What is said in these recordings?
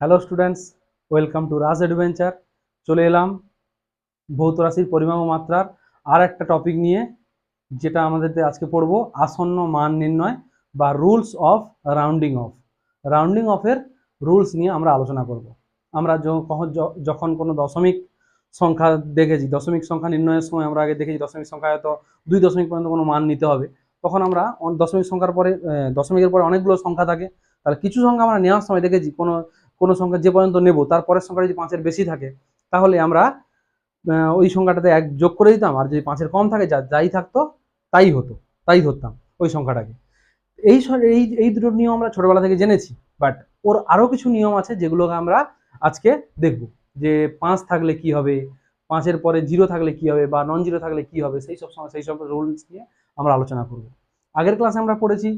Hello students welcome to Raj adventure চলে এলাম ভৌত রাশির পরিমাপ মাত্রার আর একটা টপিক নিয়ে, যেটা আমাদের আজকে পড়ব আসন্ন মান নির্ণয় বা rules of rounding off rounding অফের রুলস নিয়ে আমরা আলোচনা করব। আমরা যখন কোনো দশমিক সংখ্যা দেখেছি, দশমিক সংখ্যা নির্ণয়ের সময় আমরা আগে দেখেছি দশমিক সংখ্যা হয়তো দুই দশমিক পর্যন্ত কোনো মান নিতে হবে। তখন আমরা দশমিক সংখ্যার পরে দশমিকের পরে অনেকগুলো সংখ্যা থাকে। তাহলে কিছু সংখ্যা আমরা নেওয়ার সময় দেখেছি, কোনো কোনো সংখ্যা যে পর্যন্ত নেব তার পরের সংখ্যা যদি পাঁচের বেশি থাকে, তাহলে আমরা ওই সংখ্যাটাতে এক যোগ করে দিতাম, আর যদি পাঁচের কম থাকে, যা যাই থাকতো, তাই হতো, তাই ধরতাম ওই সংখ্যাটাকে। এই এই এই দুটো নিয়ম আমরা ছোটবেলা থেকে জেনেছি বাট ওর আরও কিছু নিয়ম আছে যেগুলোকে আমরা আজকে দেখব। যে পাঁচ থাকলে কি হবে, পাঁচের পরে জিরো থাকলে কি হবে, বা নন জিরো থাকলে কি হবে, সেই সব সময় সেই সব রুলস নিয়ে আমরা আলোচনা করব। আগের ক্লাসে আমরা পড়েছি,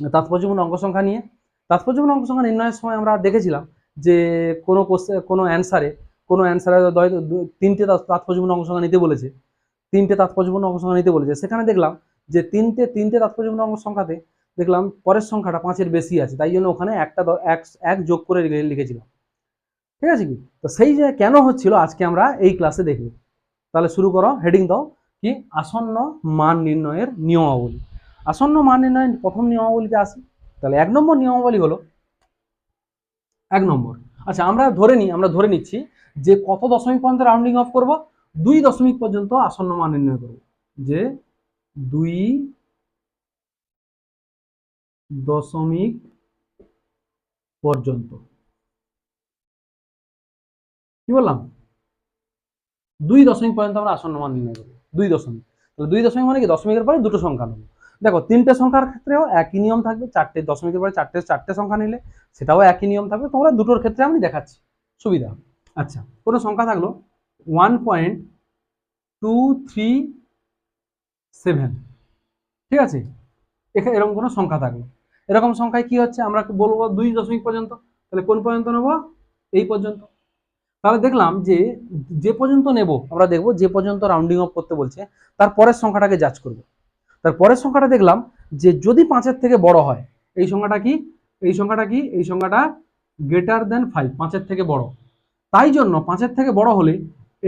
তাৎপর্যপূর্ণ অঙ্ক সংখ্যা নিয়ে। তাৎপর্যপূর্ণ অঙ্ক সংখ্যা নির্ণয়ের সময় আমরা দেখেছিলাম যে কোনো কোনো অ্যান্সারে কোনো অ্যান্সারে তিনটে তাৎ- তাৎপর্যপূর্ণ অঙ্ক সংখ্যা নিতে বলেছে। তিনটে তাৎপর্যপূর্ণ অঙ্ক সংখ্যা নিতে বলেছে। সেখানে দেখলাম যে তিনটে তিনটে তাৎপর্যপূর্ণ অঙ্ক সংখ্যাতে দেখলাম পরের সংখ্যাটা পাঁচের বেশি আছে। তাই জন্য ওখানে একটা এক এক যোগ করে লিখেছিলাম। ঠিক আছে কি? তো সেই যে কেন হচ্ছিল আজকে আমরা এই ক্লাসে দেখব। তাহলে শুরু করো হেডিং দাও, কি? আসন্ন মান নির্ণয়ের নিয়মাবলী। আসন্ন মান নির্ণয়ের প্রথম নিয়মাবলীতে আসি। তাহলে এক নম্বর নিয়মাবলী হলো এক নম্বর। আচ্ছা আমরা ধরে নিই, আমরা ধরে নিচ্ছি যে কত দশমিক পর্যন্ত রাউন্ডিং অফ করব? দুই দশমিক পর্যন্ত আসন্ন মান নির্ণয় করব। যে দুই দশমিক পর্যন্ত। কি বললাম? দুই দশমিক পর্যন্ত আমরা আসন্ন মান নির্ণয় করব। দুই দশমিক। তাহলে দুই দশমিক মানে কি? দশমিকের পরে দুটো সংখ্যা নেব। দেখো, তিনটে সংখ্যার ক্ষেত্রেও একই নিয়ম থাকবে, চারটে দশমিকের পরে চারটে চারটে সংখ্যা নিলে সেটাও একই নিয়ম থাকবে। তোমরা দুটোর ক্ষেত্রে আমি দেখাচ্ছি, সুবিধা আচ্ছা কোনো সংখ্যা থাকল? One point two three seven ঠিক আছে? এখানে এরকম কোনো সংখ্যা থাকল। এরকম সংখ্যায় কি হচ্ছে? আমরা বলব দুই দশমিক পর্যন্ত। তাহলে কোন পর্যন্ত নেব? এই পর্যন্ত। তাহলে দেখলাম যে যে পর্যন্ত নেব, আমরা দেখব যে পর্যন্ত রাউন্ডিং অফ করতে বলছে, তার পরের সংখ্যাটাকে যাচ করব। তার পরের সংখ্যাটা দেখলাম যে যদি পাঁচের থেকে বড় হয়, এই সংখ্যাটা কি? এই সংখ্যাটা কি? এই সংখ্যাটা গ্রেটার দেন ফাইভ পাঁচের থেকে বড়। তাই জন্য পাঁচের থেকে বড় হলে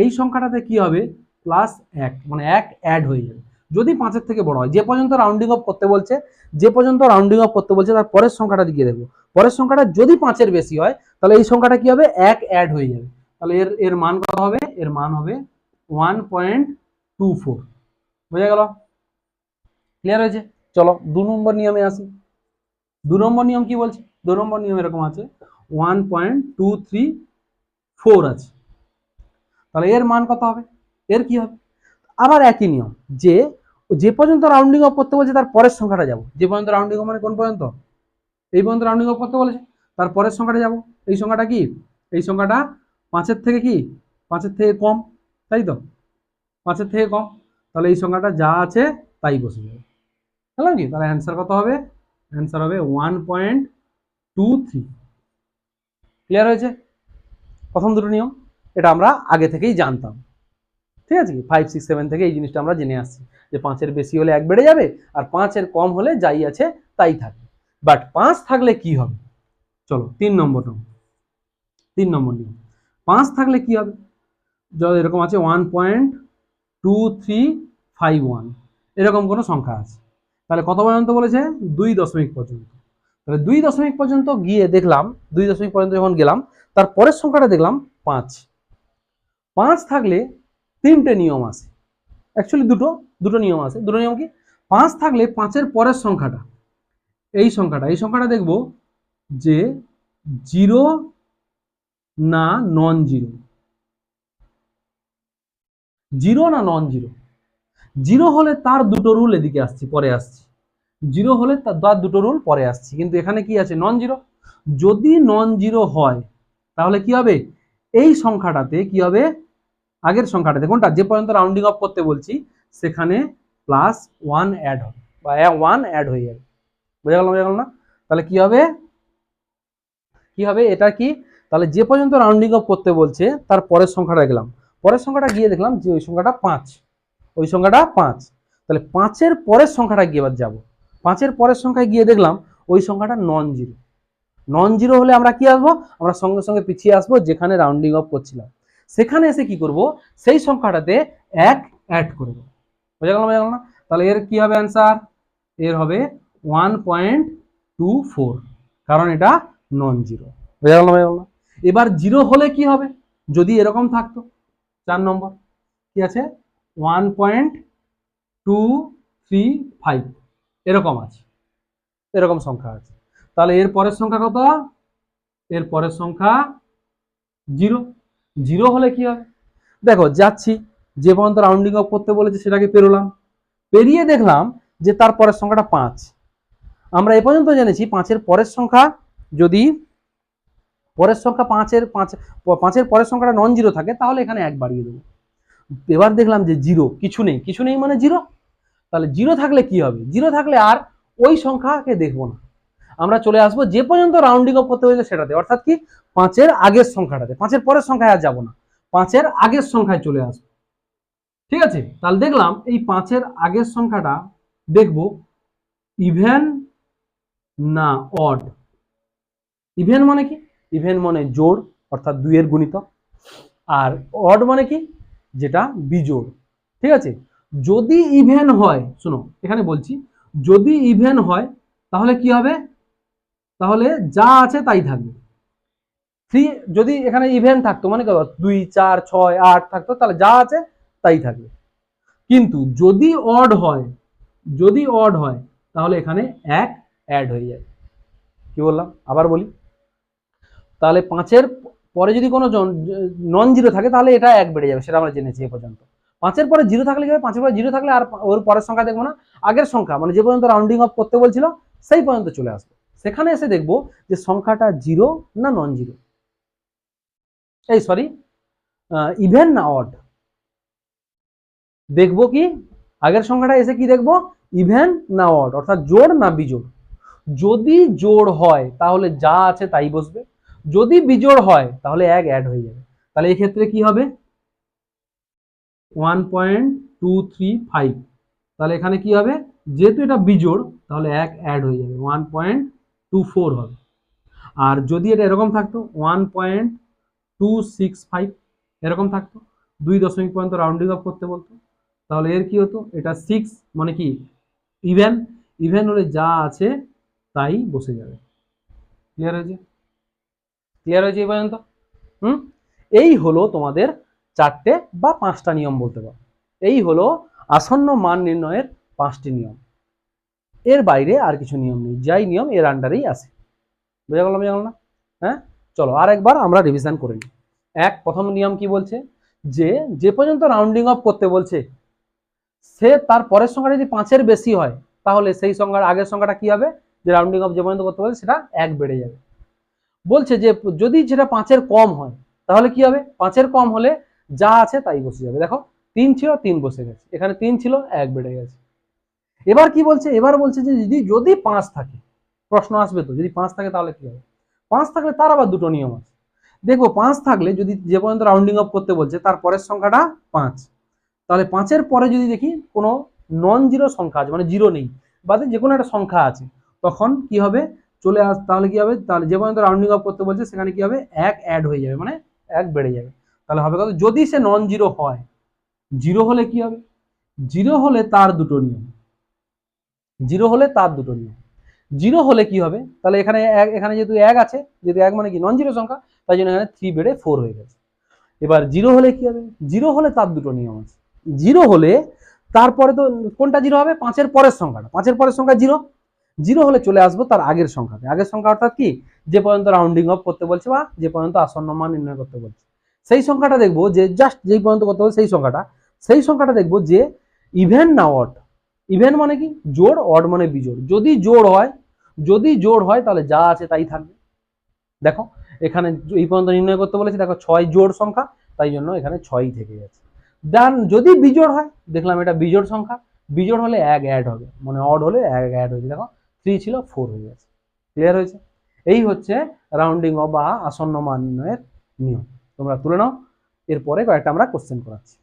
এই সংখ্যাটাতে কি হবে? প্লাস এক মানে এক অ্যাড হয়ে যাবে। যদি পাঁচের থেকে বড় হয়, যে পর্যন্ত রাউন্ডিং অফ করতে বলছে, যে পর্যন্ত রাউন্ডিং অফ করতে বলছে, তার পরের সংখ্যাটা দিকে দেখব পরের সংখ্যাটা যদি পাঁচের বেশি হয়, তাহলে এই সংখ্যাটা কি হবে? এক অ্যাড হয়ে যাবে। তাহলে এর এর মান কত হবে? এর মান হবে ওয়ান পয়েন্ট টু ফোর বোঝা গেল? ক্লিয়ার হয়েছে? চলো, দু নম্বর নিয়মে আসি। দু নম্বর নিয়ম কি বলছে? দু নম্বর নিয়ম এরকম আছে। One point two three four আছে। তাহলে এর মান কত হবে? এর কি হবে? আবার একই নিয়ম। যে যে পর্যন্ত রাউন্ডিং অফ করতে বলছে, তার পরের সংখ্যাটা যাব। যে পর্যন্ত রাউন্ডিং অফ মানে কোন পর্যন্ত? এই পর্যন্ত রাউন্ডিং অফ করতে বলেছে, তার পরের সংখ্যাটা যাব। এই সংখ্যাটা কি? এই সংখ্যাটা পাঁচের থেকে কি? পাঁচের থেকে কম, তাই তো? পাঁচের থেকে কম। তাহলে এই সংখ্যাটা যা আছে, তাই বসে যাবে। বুঝলাম কি? তাহলে অ্যান্সার কত হবে? অ্যান্সার হবে one point two three clear হয়েছে? প্রথম দুটো নিয়ম, এটা আমরা আগে থেকেই জানতাম। ঠিক আছে কি? ফাইভ সিক্স সেভেন থেকে এই জিনিসটা আমরা জেনে আসছি যে পাঁচের বেশি হলে এক বেড়ে যাবে আর পাঁচের কম হলে যাই আছে তাই থাকবে। বাট পাঁচ থাকলে কি হবে? চলো, তিন নম্বর নিয়ম। তিন নম্বর নিয়ম। পাঁচ থাকলে কি হবে? এরকম আছে one point two three five one এরকম কোনো সংখ্যা আছে। তাহলে কত পর্যন্ত বলেছে? দুই দশমিক পর্যন্ত। তাহলে দুই দশমিক পর্যন্ত গিয়ে দেখলাম, দুই দশমিক পর্যন্ত যখন গেলাম, তার পরের সংখ্যাটা দেখলাম পাঁচ। পাঁচ থাকলে তিনটে নিয়ম আছে। অ্যাকচুয়ালি দুটো দুটো নিয়ম আছে। দুটো নিয়ম কি? পাঁচ থাকলে পাঁচের পরের সংখ্যাটা, এই সংখ্যাটা এই সংখ্যাটা দেখব যে জিরো না নন জিরো। জিরো না নন জিরো। জিরো হলে তার দুটো রুল এদিকে আসছি, পরে আসছি। জিরো হলে তার দুটো রুল, পরে আসছি। কিন্তু এখানে কি আছে? নন জিরো যদি নন জিরো হয়, তাহলে কি হবে? এই সংখ্যাটাতে কি হবে? আগের সংখ্যাটাতে। কোনটা? যে পর্যন্ত রাউন্ডিং অফ করতে বলছি, সেখানে প্লাস ওয়ান অ্যাড হবে। বা ওয়ান অ্যাড হয়ে যাবে। বোঝা গেল বোঝা গেল না? তাহলে কি হবে? কি হবে? এটা কি? তাহলে যে পর্যন্ত রাউন্ডিং অফ করতে বলছে, তার পরের সংখ্যাটা দেখলাম। পরের সংখ্যাটা গিয়ে দেখলাম যে ওই সংখ্যাটা পাঁচ। ওই সংখ্যাটা পাঁচ। তাহলে পাঁচের পরের সংখ্যাটা গিয়ে এবার যাব। পাঁচের পরের সংখ্যায় গিয়ে দেখলাম ওই সংখ্যাটা নন জিরো নন জিরো হলে আমরা কি আসব? আমরা সঙ্গে সঙ্গে পিছিয়ে আসব যেখানে রাউন্ডিং অফ করছিলাম। সেখানে এসে কি করব? সেই সংখ্যাটাতে এক অ্যাড করে দেবো বোঝা গেল বোঝা গেল না? তাহলে এর কি হবে অ্যান্সার এর হবে ওয়ান পয়েন্ট টু ফোর কারণ এটা নন জিরো বোঝা গেল বোঝা গেল না? এবার জিরো হলে কি হবে? যদি এরকম থাকতো, চার নম্বর। কি আছে? One point two three five এরকম আছে। এরকম সংখ্যা আছে। তাহলে এর পরের সংখ্যা কত? এর পরের সংখ্যা জিরো জিরো হলে কি হবে দেখো, যাচ্ছি, যে পর্যন্ত রাউন্ডিং অফ করতে বলেছে সেটাকে পেরোলাম। পেরিয়ে দেখলাম যে তার পরের সংখ্যাটা পাঁচ। আমরা এ পর্যন্ত জেনেছি পাঁচের পরের সংখ্যা যদি পরের সংখ্যা পাঁচের, পাঁচ, পাঁচের পরের সংখ্যাটা নন জিরো থাকে, তাহলে এখানে এক বাড়িয়ে দেবো। এবার দেখলাম যে জিরো কিছু নেই কিছু নেই মানে জিরো তাহলে জিরো থাকলে কি হবে? জিরো থাকলে আর ওই সংখ্যাকে দেখব না। আমরা চলে আসব যে পর্যন্ত রাউন্ডিং অফ করতে হয়েছে সেটাতে। অর্থাৎ কি? পাঁচের আগের সংখ্যাটাতে। পাঁচের পরের সংখ্যায় আর যাব না। পাঁচের আগের সংখ্যায় চলে আসব। ঠিক আছে? তাহলে দেখলাম এই পাঁচের আগের সংখ্যাটা দেখব। ইভেন না অড ইভেন মানে কি? ইভেন মানে জোড়, অর্থাৎ দুইয়ের গুণিতক। আর অড মানে কি? যেটা বিজোড়, ঠিক আছে? যদি ইভেন হয়, শোনো, এখানে বলছি, যদি ইভেন হয়, তাহলে কি হবে? তাহলে যা আছে তাই থাকবে। থ্রি যদি এখানে ইভেন থাকতো মানে দুই, চার, ছয়, আট থাকতো, তাহলে যা আছে তাই থাকবে। কিন্তু যদি অড হয়, যদি অড হয়, তাহলে এখানে এক অ্যাড হয়ে যায়। কি বললাম? আবার বলি। তাহলে পাঁচের পরে যদি কোনো নন জিরো থাকে, তাহলে এটা এক বেড়ে যাবে, সেটা আমরা জেনেছি এ পর্যন্ত। পাঁচের পরে জিরো থাকলে কি হবে? পাঁচের পরে জিরো থাকলে আর ওর পরের সংখ্যা দেখব না, আগের সংখ্যা মানে যে পর্যন্ত রাউন্ডিং অফ করতে বলছিল, সেই পর্যন্ত চলে আসবে। সেখানে এসে দেখব যে সংখ্যাটা জিরো না নন জিরো এই সরি ইভেন না অড দেখব কি? আগের সংখ্যাটা এসে কি দেখব? ইভেন না অড অর্থাৎ জোড় না বিজোড়। যদি জোড় হয়, তাহলে যা আছে তাই বসবে। যদি বিজোড় হয়, তাহলে এক অ্যাড হয়ে যাবে। তাহলে এই ক্ষেত্রে কি হবে? One point two three five তাহলে এখানে কি হবে? যেহেতু এটা বিজোড়, তাহলে এক অ্যাড হয়ে যাবে। ওয়ান পয়েন্ট টু ফোর হবে। আর যদি এটা এরকম থাকতো one point two six five এরকম থাকতো, দুই দশমিক পর্যন্ত রাউন্ডিং অফ করতে বলতো। তাহলে এর কি হতো? এটা সিক্স মানে কি? ইভেন ইভেন হলে যা আছে, তাই বসে যাবে। ক্লিয়ার হয়েছে? ক্লিয়ার হয়েছে এই পর্যন্ত? হুম? এই হলো তোমাদের চারটে বা পাঁচটা নিয়ম বলতে পারো। এই হলো আসন্ন মান নির্ণয়ের পাঁচটি নিয়ম। এর বাইরে আর কিছু নিয়ম নেই। যাই নিয়ম, এর আন্ডারেই আসে বোঝা গেল বোঝা না? হ্যাঁ? চলো আর একবার আমরা রিভিশন করে নিই। এক, প্রথম নিয়ম কি বলছে? যে যে পর্যন্ত রাউন্ডিং অফ করতে বলছে, সে তার পরের সংখ্যা যদি পাঁচের বেশি হয়, তাহলে সেই সংখ্যার আগের সংখ্যাটা কি হবে? যে রাউন্ডিং অফ যে পর্যন্ত করতে বলছে, সেটা এক বেড়ে যাবে। বলছে যে যদি যেটা পাঁচের কম হয়, তাহলে কি হবে? পাঁচের কম হলে যা আছে তাই বসে যাবে। দেখো, তিন ছিল, তিন বসে গেছে। এখানে তিন ছিল, এক বেড়ে গেছে। এবার কি বলছে? এবার বলছে যে যদি যদি পাঁচ থাকে, প্রশ্ন আসবে তো, যদি পাঁচ থাকে তাহলে কি হবে? পাঁচ থাকলে তার আবার দুটো নিয়ম আছে। দেখব, পাঁচ থাকলে যদি যে পর্যন্ত রাউন্ডিং অফ করতে বলছে, তার পরের সংখ্যাটা পাঁচ। তাহলে পাঁচের পরে যদি দেখি, কোনো নন জিরো সংখ্যা আছে মানে জিরো নেই, বাদে যে কোনো একটা সংখ্যা আছে, তখন কি হবে? চলে আস, তাহলে কি হবে? তাহলে যে পর্যন্ত রাউন্ডিং অফ করতে বলছে, সেখানে কি হবে? এক অ্যাড হয়ে যাবে মানে এক বেড়ে যাবে। তাহলে হবে কত? যদি সে নন জিরো হয় জিরো হলে কি হবে? জিরো হলে তার দুটো নিয়ম। জিরো হলে তার দুটো নিয়ম। জিরো হলে কি হবে? তাহলে এখানে এক, এখানে যেহেতু এক আছে, যেহেতু এক মানে কি? নন জিরো সংখ্যা, তাই জন্য এখানে থ্রি বেড়ে ফোর হয়ে গেছে। এবার জিরো হলে কি হবে? জিরো হলে তার দুটো নিয়ম আছে। জিরো হলে তারপরে তো কোনটা জিরো হবে? পাঁচের পরের সংখ্যাটা। পাঁচের পরের সংখ্যা জিরো জিরো হলে চলে আসব তার আগের সংখ্যাতে আগের সংখ্যা অর্থাৎ কি? যে পর্যন্ত রাউন্ডিং অফ করতে বলছে বা যে পর্যন্ত আসন্ন মান নির্ণয় করতে বলছে। সেই সংখ্যাটা দেখব যে জাস্ট যেই পর্যন্ত করতে বলছে সেই সংখ্যাটা। সেই সংখ্যাটা দেখব যে ইভেন না অড ইভেন মানে কি? জোড় অড মানে বিজোড়। যদি জোড় হয়, যদি জোড় হয় তাহলে যা আছে তাই থাকবে। দেখো, এখানে এই পর্যন্ত নির্ণয় করতে বলেছি, দেখো ছয় জোড় সংখ্যা, তাই জন্য এখানে ছয়ই থেকে গেছে। দেন যদি বিজোড় হয়, দেখলাম এটা বিজোড় সংখ্যা। বিজোড় হলে এক অ্যাড হবে। মানে অড হলে এক অ্যাড হয়েছে। দেখো থ্রি ছিল ফোর হয়ে গেছে। ক্লিয়ার হয়েছে? এই হচ্ছে রাউন্ডিং অফ বা আসন্ন মান নির্ণয়ের নিয়ম। তোমরা তুলে নাও, এরপরে কয়েকটা আমরা কোশ্চেন করাচ্ছি।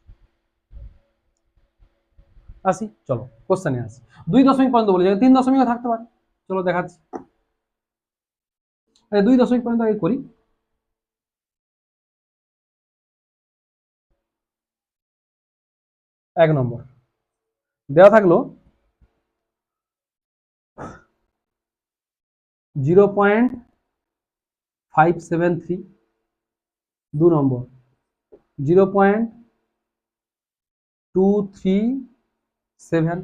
আসি, চলো কোশ্চেনে আসি। দুই দশমিক পর্যন্ত তিন দশমিকও থাকতে পারে। চলো, দেখাচ্ছি। দুই দশমিক পর্যন্ত আগে করি। এক নম্বর। দেওয়া থাকল zero point five seven three, দু নম্বর। Zero point two three seven,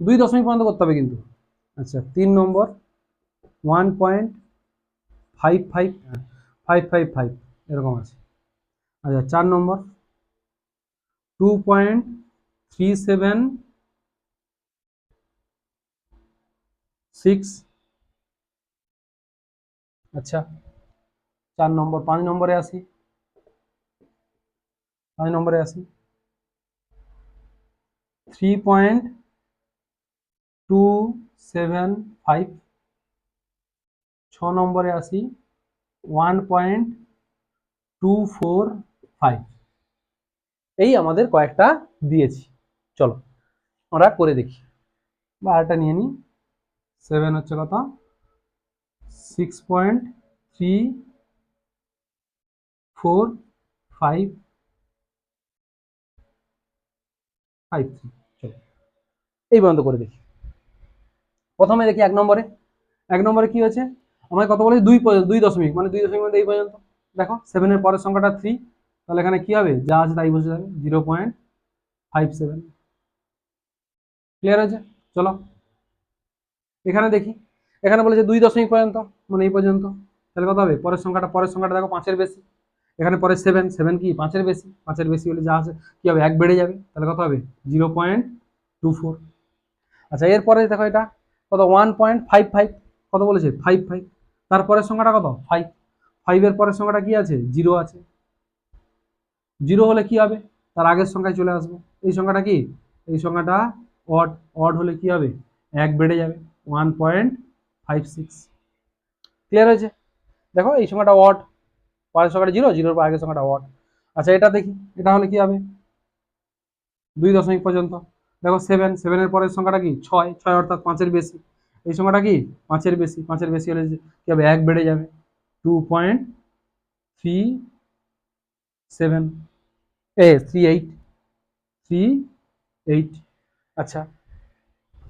দুই দশমিক পর্যন্ত করতে হবে কিন্তু। আচ্ছা তিন নম্বর, one point five five five five five, এরকম আছে। আচ্ছা চার নম্বর, two point three seven six আচ্ছা চার নম্বর, পাঁচ নম্বরে আসি। পাঁচ নম্বরে আসি। Three point two seven five ছ নম্বরে আসি। One point two four five এই আমাদের কয়েকটা দিয়েছি। চলো, আমরা করে দেখি। বা আরেকটা নিয়ে নিই। সেভেন হচ্ছে কত? Six point three four five five three এই পর্যন্ত করে দেখি। প্রথমে দেখি এক নম্বরে। এক নম্বরে কি হয়েছে? আমায় কত বলেছে? দুই পর্যন্ত, দুই দশমিক মানে দুই দশমিক মধ্যে এই পর্যন্ত। দেখো সেভেনের পরের সংখ্যাটা থ্রি তাহলে এখানে কি হবে? যা আছে তাই বসে যাবে। Zero point five seven clear হয়েছে? চলো। এখানে দেখি। এখানে বলেছে দুই দশমিক পর্যন্ত মানে এই পর্যন্ত। তাহলে কত হবে? পরের সংখ্যাটা পরের সংখ্যাটা দেখো পাঁচের বেশি। এখানে পরে সেভেন সেভেন কি? পাঁচের বেশি। পাঁচের বেশি হলে যা আছে, কি হবে? এক বেড়ে যাবে। তাহলে কত হবে? জিরো পয়েন্ট টু ফোর আচ্ছা এরপরে দেখো এটা। কত? ওয়ান পয়েন্ট ফাইভ ফাইভ কত বলেছে? ফাইভ ফাইভ তারপরের সংখ্যাটা কত? ফাইভ ফাইভের পরের সংখ্যাটা কি আছে? জিরো আছে। জিরো হলে কি হবে? তার আগের সংখ্যায় চলে আসব। এই সংখ্যাটা কি? এই সংখ্যাটা অড অড হলে কি হবে? এক বেড়ে যাবে। One point five six clear হয়েছে? দেখো, এই সংখ্যাটা অড পরের সংখ্যাটা জিরো জিরোর পর আগের সংখ্যাটা অড আচ্ছা এটা দেখি, এটা হলে কি হবে? দুই দশমিক পর্যন্ত। দেখো সেভেন সেভেনের পরের সংখ্যাটা কি? ছয় ছয় অর্থাৎ পাঁচের বেশি। এই সংখ্যাটা কি? পাঁচের বেশি পাঁচের বেশি হলে কি হবে? এক বেড়ে যাবে। টু পয়েন্ট থ্রি সেভেন এ থ্রি এইট থ্রি এইট আচ্ছা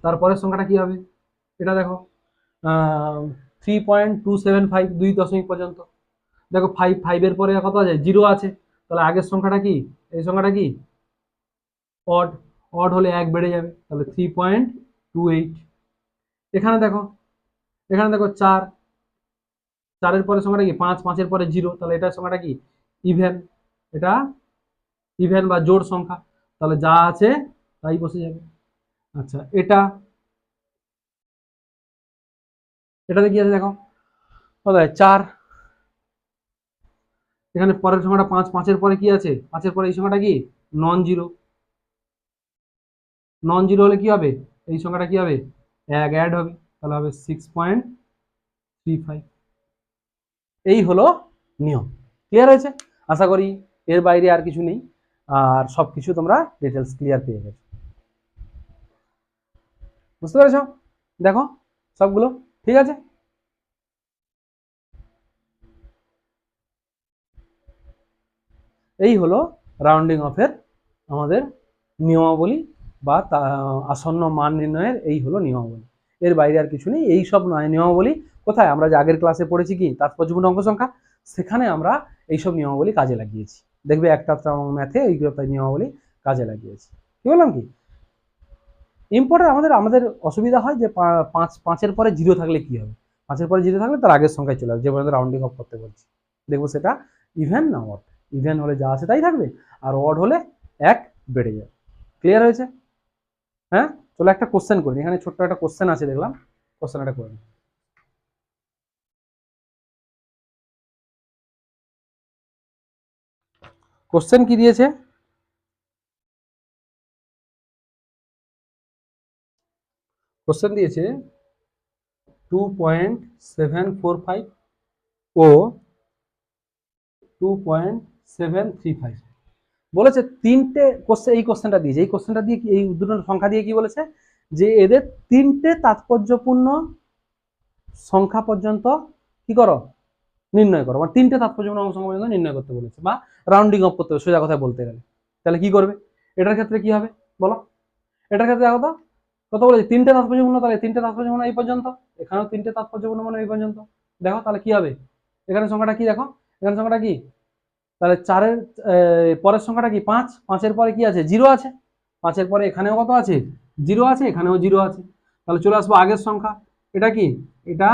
তারপরের সংখ্যাটা কি হবে? এটা দেখো three point two seven five দুই দশমিক পর্যন্ত। দেখো ফাইভ ফাইভের পরে কত আছে? জিরো আছে। তাহলে আগের সংখ্যাটা কি? এই সংখ্যাটা কি? অড অড হলে এক বেড়ে যাবে। তাহলে থ্রি পয়েন্ট টু এইট এখানে দেখো এখানে দেখো চার। চারের পরে সংখ্যাটা কি? পাঁচ। পাঁচের পরে জিরো তাহলে এটার সংখ্যাটা কি? ইভেন এটা ইভেন বা জোড় সংখ্যা। তাহলে যা আছে তাই বসে যাবে। আচ্ছা এটা এটাতে কি আছে দেখো? কত হয়? চার। এখানে পরের সংখ্যাটা পাঁচ, পাঁচের পরে কি আছে? পাঁচের পরে এই সংখ্যাটা কি? নন জিরো নন জিরো হলে কি হবে? এই সংখ্যাটা কি হবে? এক অ্যাড হবে। তাহলে হবে সিক্স পয়েন্ট থ্রি ফাইভ এই হলো নিয়ম। ক্লিয়ার হয়েছে? আশা করি এর বাইরে আর কিছু নেই। আর সব কিছু তোমরা ডিটেলস ক্লিয়ার পেয়ে গেছো। বুঝতে পেরেছ? দেখো, সবগুলো ঠিক আছে? এই হলো রাউন্ডিং অফের আমাদের নিয়মাবলী বা আসন্ন মান নির্ণয়ের এই হলো নিয়মাবলী। এর বাইরে আর কিছু নেই। এই সব নয় নিয়মাবলী কোথায়? আমরা যে আগের ক্লাসে পড়েছি কি? তাৎপর্যপূর্ণ অঙ্ক সংখ্যা। সেখানে আমরা এইসব নিয়মাবলী কাজে লাগিয়েছি। দেখবে একটা ম্যাথে এই নিয়মাবলী কাজে লাগিয়েছি। কি বললাম কি? ইম্পর্টেন্ট আমাদের আমাদের অসুবিধা হয় যে পাঁচ, পাঁচের পরে জিরো থাকলে কি হবে? পাঁচের পরে জিরো থাকলে তার আগের সংখ্যায় চলে আসবে। যে রাউন্ডিং অফ করতে বলছি। দেখব সেটা ইভেন না অড ইভেন হলে যা আছে তাই থাকবে, আর অড হলে এক বেড়ে যাবে। ক্লিয়ার হয়েছে? হ্যাঁ? চলো একটা কোশ্চেন করি। এখানে ছোট্ট একটা কোশ্চেন আছে, দেখলাম। কোশ্চেন একটা করে। কোশ্চেন কি দিয়েছে? কোশ্চেন দিয়েছে two point seven four five ও two point seven three five বলেছে তিনটে কোশ্চেন এই কোশ্চেনটা দিয়েছে। এই কোশ্চেনটা দিয়ে এই দুটো সংখ্যা দিয়ে কি বলেছে? যে এদের তিনটে তাৎপর্যপূর্ণ সংখ্যা পর্যন্ত কি করো? নির্ণয় করো। মানে তিনটে তাৎপর্যপূর্ণ সংখ্যা পর্যন্ত নির্ণয় করতে বলেছে বা রাউন্ডিং অফ করতে সোজা কথায় বলতে গেলে। তাহলে কি করবে? এটার ক্ষেত্রে কি হবে? বলো। এটার ক্ষেত্রে দেখো তো কত বলেছে, তিনটে তাৎপর্যপূর্ণ, তাহলে তিনটে তাৎপর্যপূর্ণ এই পর্যন্ত? এখানেও তিনটে তাৎপর্যপূর্ণ মানে এই পর্যন্ত। দেখো, তাহলে কি হবে? এখানে সংখ্যাটা কি দেখো? এখানে সংখ্যাটা কি? তাহলে চারের পরের সংখ্যাটা কি? পাঁচ। পাঁচের পরে কি আছে? জিরো আছে। পাঁচের পরে এখানেও কত আছে? জিরো আছে, এখানেও জিরো আছে। তাহলে চলে আসব আগের সংখ্যা। এটা কি? এটা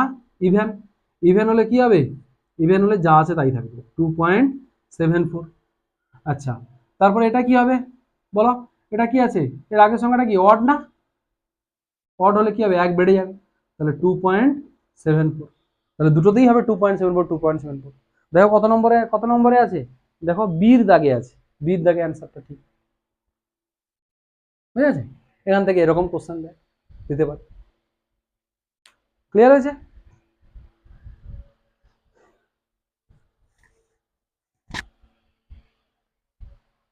ইভেন ইভেন হলে কি হবে? ইভেন হলে যা আছে তাই থাকবে। টু পয়েন্ট সেভেন ফোর আচ্ছা তারপরে এটা কি হবে? বলো, এটা কি আছে? এর আগের সংখ্যাটা কি? অড না? অড হলে কি হবে? এক বেড়ে যাবে। তাহলে টু পয়েন্ট সেভেন ফোর তাহলে দুটোতেই হবে two point seven four two point seven four দেখো কত নম্বরে কত নম্বরে আছে? দেখো বীর দাগে আছে। বীর দাগে অ্যান্সারটা ঠিক। বুঝে আছে এখান থেকে এরকম কোশ্চেন দেয়। দিতে পারে। ক্লিয়ার হয়েছে?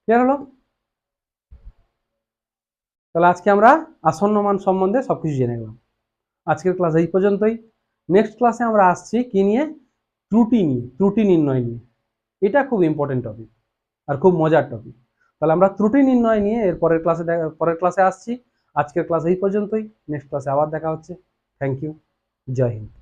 ক্লিয়ার হলো? তাহলে আজকে আমরা আসন্ন মান সম্বন্ধে সব কিছু জেনে গেলাম আজকের ক্লাস এই পর্যন্তই। নেক্সট ক্লাসে আমরা আসছি কি নিয়ে? ত্রুটি নিয়ে, ত্রুটি নির্ণয় নিয়ে। এটা খুব ইম্পর্টেন্ট টপিক আর খুব মজার টপিক তাহলে আমরা ত্রুটি নির্ণয় নিয়ে এর পরের ক্লাসে পরের ক্লাসে আসছি। আজকের ক্লাস এই পর্যন্তই। নেক্সট ক্লাসে আবার দেখা হচ্ছে। Thank you Jai Hind.